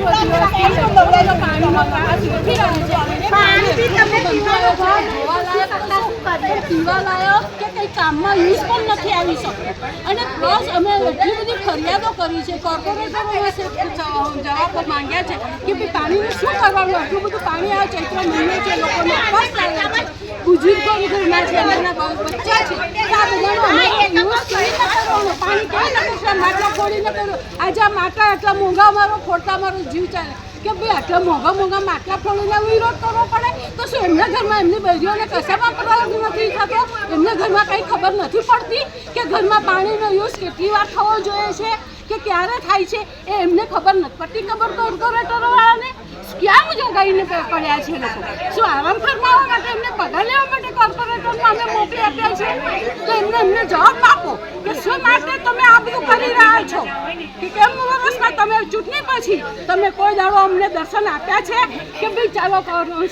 કરીએ? પીવાલાયક કે કંઈ કામમાં યુઝ પણ નથી આવી શકતું અને પ્લસ અમે એટલી બધી ફરિયાદો કરી છે કોર્પોરેટરો જવાબ માંગ્યા છે, કે ભાઈ પાણીનું શું કરવાનું આટલું બધું પાણી આવે ચૈત્ર મહિને છે લોકોને ઉપવાસ લાગે છે બુજુર્ગો ઘરના છે નાના બાળ- બચ્ચા છે તો આ બધાનો અમે યુઝ કેવી રીતે કરવાનો પાણી આ માટલા ફોડીને કર્યું આજે આ માટલા આટલા મોંઘા મારો, ફોડતા મારો જીવ ચાલે. કે ભાઈ, આટલા મોંઘા મોંઘા માટલા ફોડીને વિરોધ કરવો પડે? તો શું એમના ઘરમાં એમની બહેરીઓને કશા વાપરવાનું નથી થતો? એમને ઘરમાં કંઈ ખબર નથી પડતી કે ઘરમાં પાણીનો યુઝ કેટલી વાર થવો જોઈએ છે? કે ક્યારે થાય છે? એ એમને ખબર નથી પડતી. ખબર કોર્પોરેટરવાળાને ક્યાં જોગાઈને પડ્યા છે લોકો? શું આરામ ફરમાવવા માટે એમને પગાર લેવા માટે કોર્પોરેટરમાં અમે મોકલી આપ્યા છે? તો એમને એમને જવાબ આપો કે શું માટે તમે આ બધું કરી રહ્યા છો? કે કેમ વર્ષમાં તમે ચૂંટણી પછી તમે કોઈ દાડો અમને દર્શન આપ્યા છે? કે ભાઈ ચાલો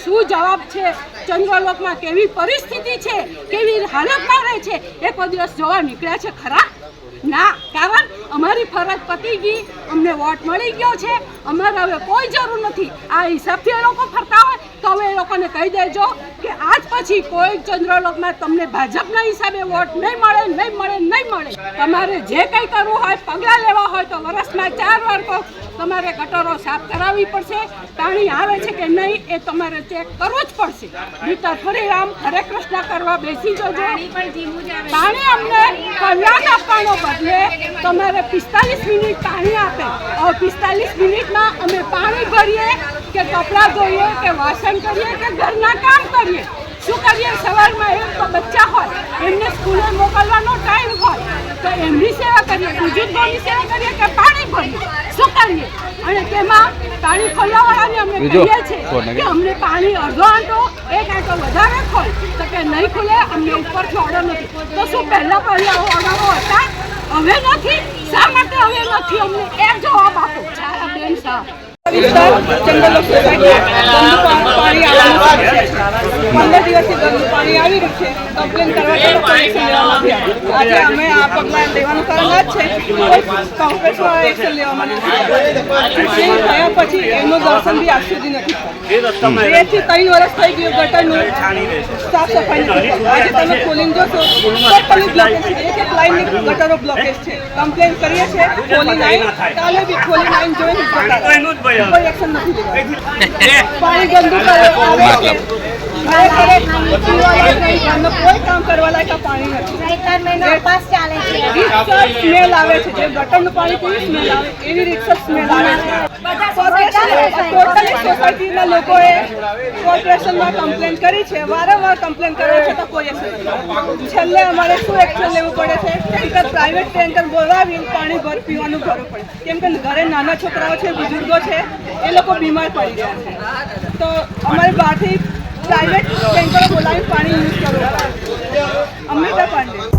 શું જવાબ છે? ચંદ્રલોકમાં કેવી પરિસ્થિતિ છે? કેવી હાલતમાં રહે છે? એક દિવસ જોવા નીકળ્યા છે ખરા? ના, કારણ અમારી ફરજ પતી ગઈ, અમને વોટ મળી ગયો છે, અમારે હવે કોઈ જરૂર નથી. આ હિસાબથી એ લોકો ફરતા હોય તો હવે એ લોકોને કહી દેજો કે આજ પછી કોઈ ચંદ્રલોકમાં તમને ભાજપના હિસાબે વોટ નહીં મળે નહીં મળે નહીં મળે. તમારે જે કંઈ કરવું હોય પગલાં લેવા હોય તો વર્ષમાં ચાર વાર તો તમારે ગટરો સાફ કરાવવી પડશે. પાણી આવે છે કે નહીં એ તમારે ચેક કરવું જ પડશે. ભીતર ફરી રામ હરે કૃષ્ણ કરવા બેસી જજો. પાણી અમને કલાક આપવાનો બદલે તમારે પિસ્તાલીસ મિનિટ પાણી આપે. પિસ્તાલીસ મિનિટમાં કપડાં ધોઈએ કે વાસણ કરીએ કે ઘરના કામ કરીએ? શું કરીએ? સવારમાં એક તો બચ્ચા હોય એમને સ્કૂલે મોકલવાનો ટાઈમ હોય તો એમની સેવા કરીએ બુજુર્ગોની સેવા કરીએ કે પાણી ભરીએ શું કરીએ? અને તેમાં પાણી ખોલવાવાળાને અમે? કહીએ છીએ કે અમને પાણી અડધો આંટો એક આંટો વધારે ખોલ તો કે નહીં ખુલે અમને ઉપરથી ઓર્ડર નથી. તો શું પહેલાં પહેલાં ઓર્ડરો હતા? હવે નથી? શા માટે હવે નથી? અમને એ જવાબ આપો. સારા બેન શાહ વિસ્તાર જંગલો સોસાયટી ગંદુ પા- પાણી આવવાનું ચાલુ છે પંદર દિવસથી ગંદુ પાણી આવી રહ્યું છે. કમ્પ્લેન કરવા છતાં કોઈ એક્શન લેવામાં નથી આજે અમે આ પગલાં લેવાનું કારણ આ જ છે. કોઈ કોંગ્રેસવાળા એક્શન લેવામાં નથી થયા પછી એમનું દર્શન બી આજ સુધી નથી થયું. બેથી ત્રણ વર્ષ થઈ ગયું ગટરનું સાફ સફાઈ નથી. આજે તમે ખોલીને જોશો ટોટલી બ્લોકેજ છે. એક એક લાઈનની ગટરો બ્લોકેજ છે. કમ્પ્લેન કરીએ છીએ ખોલી લાઈન કાલે બી ખોલી લાઈન જોઈને કોઈ એક્શન નથી લીધું પાણી ગંદુ કરે ઘરે ઘરે કોઈ કામ કરવા લાયક પાણી નથી ચૈતર મહિનો ઉપવાસ ચાલે છે સ્મેલ આવે છે જે ગટરનું પાણી કેવી સ્મેલ રીતસર સ્મેલ લોકોએ કોર્પોરેશનમાં કમ્પ્લેન કરી છે વારંવાર કમ્પ્લેન કરવા કોઈ છેલ્લે અમારે શું એક્શન લેવું પડે છે પ્રાઇવેટ ટેન્કર બોલાવીને પાણી ભર પીવાનું ભરવું પડે કેમ કે ઘરે નાના છોકરાઓ છે બુઝુર્ગો છે એ લોકો બીમાર પડી ગયા છે તો અમારે બહારથી प्रायव्हेट टँकर बोलावी पाणी यूज करू अमृता पांडे.